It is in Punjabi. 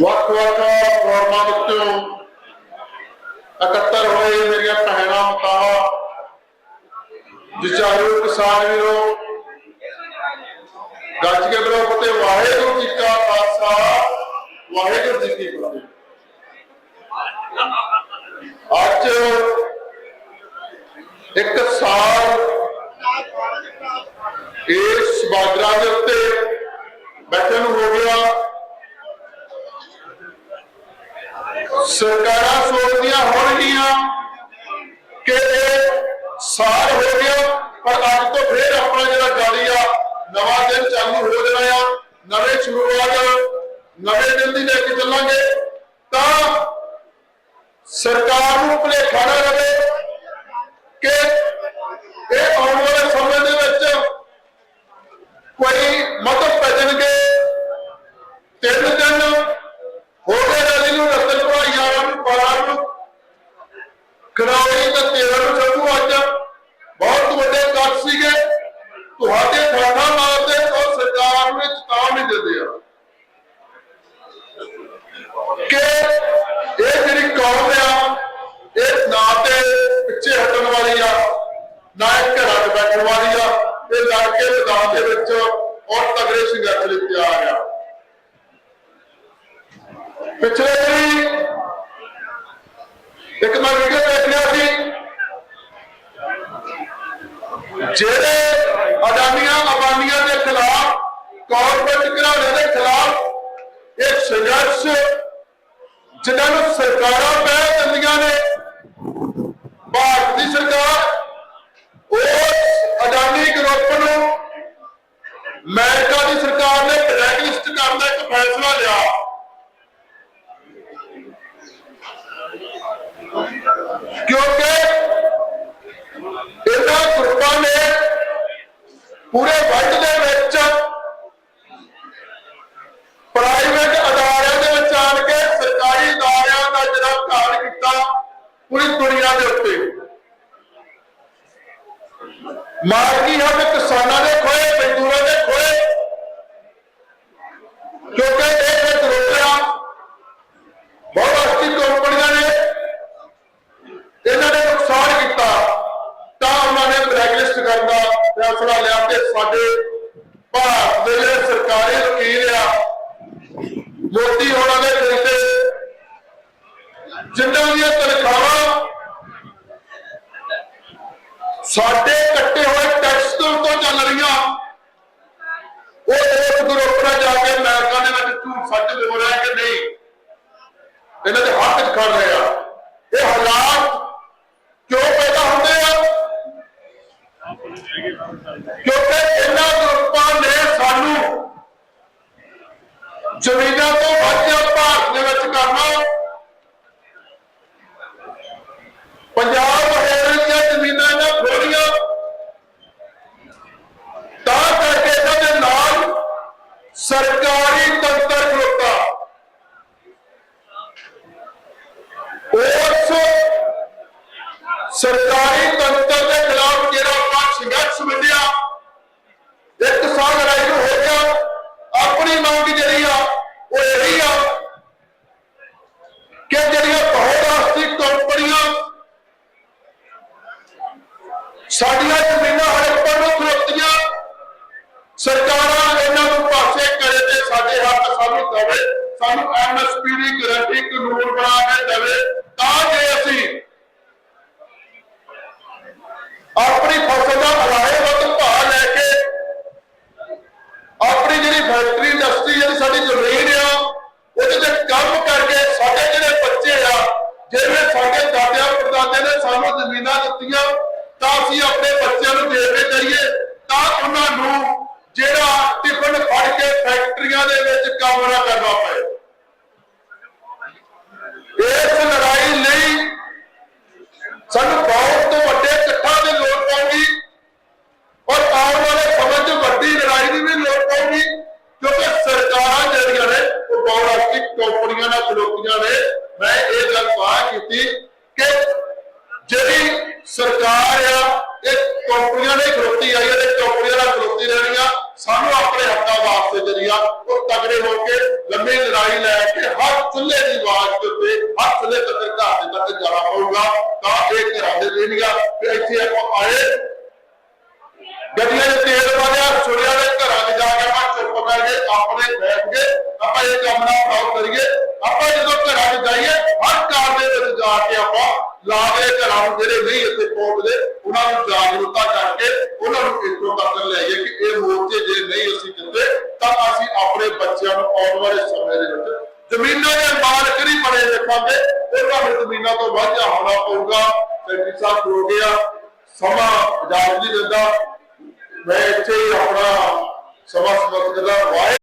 ਵੱਖ ਵੱਖ ਫੋਰਮਾਂ ਵਿੱਚੋਂ ਇਕੱਤਰ ਹੋਏ ਮੇਰੀਆਂ ਭੈਣਾਂ ਮਾਤਾਵਾਂ ਜਿਚਾਰੂ ਕਿਸਾਨ ਵੀਰੋ ਗੱਜ ਕੇ ਬਰੋ ਫਤਿਹ ਵਾਹਿਗੁਰੂ ਜੀ ਕਾ ਖਾਲਸਾ ਵਾਹਿਗੁਰੂ ਜੀ ਕੀ ਫਤਿਹ ਅੱਜ ਇੱਕ ਬੈਠੇ ਨੂੰ ਹੋ ਗਿਆ। ਸਰਕਾਰਾਂ ਸੋਚਦੀਆਂ ਹੋਣਗੀਆਂ ਕਿ ਸਾਲ ਹੋ ਗਿਆ, ਪਰ ਅੱਜ ਤੋਂ ਫੇਰ ਆਪਣਾ ਜਿਹੜਾ ਗਾੜੀ ਆ, ਨਵਾਂ ਦਿਨ ਚਾਲੂ ਹੋ ਜਾਣਾ ਆ, ਨਵੇਂ ਸ਼ੁਰੂਆਤ ਨਵੇਂ ਦਿਨ ਦੀ ਲੈ ਕੇ ਚੱਲਾਂਗੇ, ਤਾਂ ਸਰਕਾਰ ਨੂੰ ਭੁਲੇਖਾ ਨਾ ਰਵੇ ਕਿ ਇਹ ਆਉਣ ਵਾਲੇ ਸਮੇਂ ਦੇ ਵਿੱਚ ਕੋਈ ਮਤਲਬ ਭਜਣਗੇ ਤਿੰਨ ਦਿਨ ਹੋ ਗਏ ਰੈਲੀ ਨੂੰ ਰਤਨਪੁਰਾ ਯਾਰਾਂ ਨੂੰ ਬਾਰਾਂ ਨੂੰ ਕਰਾਉਣੀ ਤੇ ਤੇਰਾਂ ਨੂੰ ਚੱਲੂ ਅੱਜ ਬਹੁਤ ਵੱਡੇ ਕੱਟ ਸੀਗੇ ਤੁਹਾਡੇ ਠਾਠਾ ਮਾਰਦੇ ਉਹ ਸਰਕਾਰ ਨੂੰ ਚੇਤਾਵਨੀ ਦਿੰਦੇ ਆ ਕਿ ਇਹ ਜਿਹੜੀ ਕੌਮ ਆ ਇਹ ਨਾ ਤੇ ਪਿੱਛੇ ਹਟਣ ਵਾਲੀ ਆ ਨਾ ਇਹ ਘਰਾਂ 'ਚ ਬੈਠਣ ਵਾਲੀ ਆ ਇਹ ਲੜ ਕੇ ਮੈਦਾਨ ਦੇ ਵਿੱਚ ਔਰ ਤਗੜੇ ਸੰਘਰਸ਼ ਲਈ ਤਿਆਰ ਆ। ਪਿਛਲੇ ਦਿਨੀ ਇੱਕ ਮੈਂ ਵੀਡੀਓ ਦੇਖ ਲਿਆ ਸੀ, ਜਿਹੜੇ ਅਡਾਨੀਆਂ ਅਬਾਨੀਆਂ ਦੇ ਖਿਲਾਫ ਕਾਰਪੋਰੇਟ ਘਰਾਣੇ ਦੇ ਖਿਲਾਫ ਇਹ ਸੰਘਰਸ਼ ਜਿਨ੍ਹਾਂ ਨੂੰ ਸਰਕਾਰਾਂ ਪੈ ਦਿੰਦੀਆਂ ਨੇ, ਭਾਰਤ ਦੀ ਸਰਕਾਰ, ਉਹ ਅਮਰੀਕਾ ਦੀ ਸਰਕਾਰ ਨੇ ਬਲੈਕਲਿਸਟ ਕਰਨ ਦਾ ਇੱਕ ਫੈਸਲਾ ਲਿਆ। ਕਿਉਂਕਿ ਇਹਨਾਂ ਗਰੁੱਪਾਂ ਨੇ ਪੂਰੇ ਵਰਲਡ ਦੇ ਵਿੱਚ ਪ੍ਰਾਈਵੇਟ ਅਦਾਰਿਆਂ ਦੇ ਵਿੱਚ ਆਣ ਕੇ ਸਰਕਾਰੀ ਅਦਾਰਿਆਂ ਦਾ ਜਿਹੜਾ ਘਾਣ ਕੀਤਾ, ਪੂਰੀ ਦੁਨੀਆ ਦੇ ਉੱਤੇ। ਮਾਰਕੀ ਹੱਕ ਕਿਸਾਨਾਂ ਦੇ ਖੋਏ ਮਜ਼ਦੂਰਾਂ ਦੇ ਖੋਏ ਕਿਉਂਕਿ ਇਹ ਇੱਕ ਰੋਕਿਆ ਬਹੁਰਾਸ਼ਟਰੀ ਕੰਪਨੀਆਂ ਨੇ ਇਹਨਾਂ ਨੇ ਨੁਕਸਾਨ ਕੀਤਾ ਤਾਂ ਉਹਨਾਂ ਨੇ ਬਲੈਕਲਿਸਟ ਕਰਨ ਦਾ ਫੈਸਲਾ ਲਿਆ ਤੇ ਸਾਡੇ ਭਾਰਤ ਦੇ ਜਿਹੜੇ ਸਰਕਾਰੀ ਵਕੀਲ ਆ, ਮੋਦੀ ਹੋਣਾ ਦੇ ਖਰੀਦੇ ਜਿਨ੍ਹਾਂ ਦੀਆਂ ਤਨਖਾਹਾਂ ਸਾਡੇ ਕੱਟੇ ਹੋਏ ਟੈਕਸ ਤੋਂ ਉੱਤੋਂ ਚੱਲ ਰਹੀਆਂ, ਉਹ ਇੱਕ ਗਰੁੱਪ ਨਾਲ ਜਾ ਕੇ ਅਮਰੀਕਾ ਦੇ ਵਿੱਚ ਝੂਠ ਸੱਚ ਹੋ ਰਿਹਾ ਕਿ ਨਹੀਂ? ਇਹਨਾਂ ਦੇ ਹੱਥ 'ਚ ਖੜ ਰਿਹਾ ਆ ਇਹ ਹਾਲਾਤ ਕਿਉਂ ਪੈਦਾ ਹੁੰਦੇ ਆ ਕਿਉਂਕਿ ਇਹਨਾਂ ਗਰੁੱਪਾਂ ਨੇ ਸਾਨੂੰ ਜ਼ਮੀਨਾਂ ਤੋਂ ਵੱਧ ਭਾਰਤ ਦੇ ਵਿੱਚ ਕਰਨਾ। ਪੰਜਾਬ ਹਰਿਆਣੇ ਦੀਆਂ ਜ਼ਮੀਨਾਂ ਇਹਨਾਂ ਖੋਲੀਆਂ ਤਾਂ ਕਰਕੇ ਇਹਨਾਂ ਦੇ ਨਾਲ ਸਰਕਾਰੀ ਤੰਤਰ ਖਲੋਤਾ। ਉਸ ਸਰਕਾਰ ਕਿ ਜਿਹੜੀਆਂ ਬਹੁਰਾਸ਼ਟਰੀ ਕੰਪਨੀਆਂ ਸਾਡੀਆਂ ਜ਼ਮੀਨਾਂ ਹੜੱਪਣ ਨੂੰ ਖਲੋਤੀਆਂ, ਸਰਕਾਰਾਂ ਇਹਨਾਂ ਨੂੰ ਪਾਸੇ ਕਰੇ ਤੇ ਸਾਡੇ ਹੱਕ ਸਾਨੂੰ ਦੇਵੇ, ਸਾਨੂੰ ਐਮਐਸਪੀ ਦੀ ਗਾਰੰਟੀ ਕਾਨੂੰਨ ਬਣਾ ਖਲੋਤੀ ਆਈ ਹੈ ਤੇ ਕੰਪਨੀਆਂ ਨਾਲ ਖਲੋਤੀ ਰਹਿਣੀਆਂ ਸਾਨੂੰ ਆਪਣੇ ਹੱਕਾਂ ਵਾਸਤੇ ਜਿਹੜੀ ਆ, ਉਹ ਤਗੜੇ ਹੋ ਕੇ ਲੰਮੀ ਲੜਾਈ ਲੈ ਕੇ ਹਰ ਚੁੱਲ੍ਹੇ ਦੀ ਆਵਾਜ਼ ਦੇ ਉੱਤੇ, ਹਰ ਚੁੱਲ੍ਹੇ ਤੱਕ ਘਰ ਦੇ ਤੱਕ ਜਾਣਾ ਪਊਗਾ। ਤਾਂ ਇਹ ਘਰਾਂ ਦੇ ਦੇਣੀਆਂ ਕਿ ਇੱਥੇ ਆਪਾਂ ਆਏ। ਗੱਡੀਆਂ ਦੇ ਤੇਲ ਵਾਲਿਆ ਛੁੜਿਆ ਦੇ ਘਰਾਂ 'ਚ ਜਾ ਕੇ ਆਪਾਂ ਚੁੱਪ ਕਰਕੇ ਆਪਣੇ ਬੈਠ ਕੇ ਆਪਾਂ ਇਹ ਕੰਮ ਨਾ ਫਾਉ ਕਰੀਏ। ਆਪਾਂ ਜਦੋਂ ਘਰਾਂ 'ਚ ਜਾਈਏ, ਹਰ ਘਰ ਦੇ ਵਿੱਚ ਜਾ ਕੇ ਆਪਾਂ ਲਾ ਦੇ ਘਰਾਂ ਨੂੰ ਜਿਹੜੇ ਨਹੀਂ ਇੱਥੇ ਪਹੁੰਚਦੇ ਉਹਨਾਂ ਨੂੰ ਜਾਗਰੂਕਤਾ ਕਰਕੇ ਉਹਨਾਂ ਨੂੰ ਇੱਥੋਂ ਤੱਕ ਲੈ ਜਾਈਏ ਕਿ ਇਹ ਮੋਰਚੇ ਜੇ ਨਹੀਂ ਅਸੀਂ ਕਿਤੇ ਤਾਂ ਅਸੀਂ ਆਪਣੇ ਬੱਚਿਆਂ ਨੂੰ ਆਉਣ ਵਾਲੇ ਸਮੇਂ ਦੇ ਵਿੱਚ ਜ਼ਮੀਨਾਂ ਦੇ ਮਾਲਕ ਨਹੀਂ ਬਣੇ ਦੇਖਾਂਗੇ। ਉਹ ਤੁਹਾਨੂੰ ਜ਼ਮੀਨਾਂ ਤੋਂ ਵਾਝਾ ਹੋਣਾ ਪਊਗਾ। ਤੇ ਕਿਸਾ ਹੋ ਗਿਆ। ਸਮਾਂ ਇਜਾਜ਼ਤ ਨਹੀਂ ਦਿੰਦਾ। ਮੈਂ ਇੱਥੇ ਹੀ ਆਪਣਾ ਸਮਾਂ ਸਮਾਪਤ ਕਰਦਾ। ਵਾਹਿ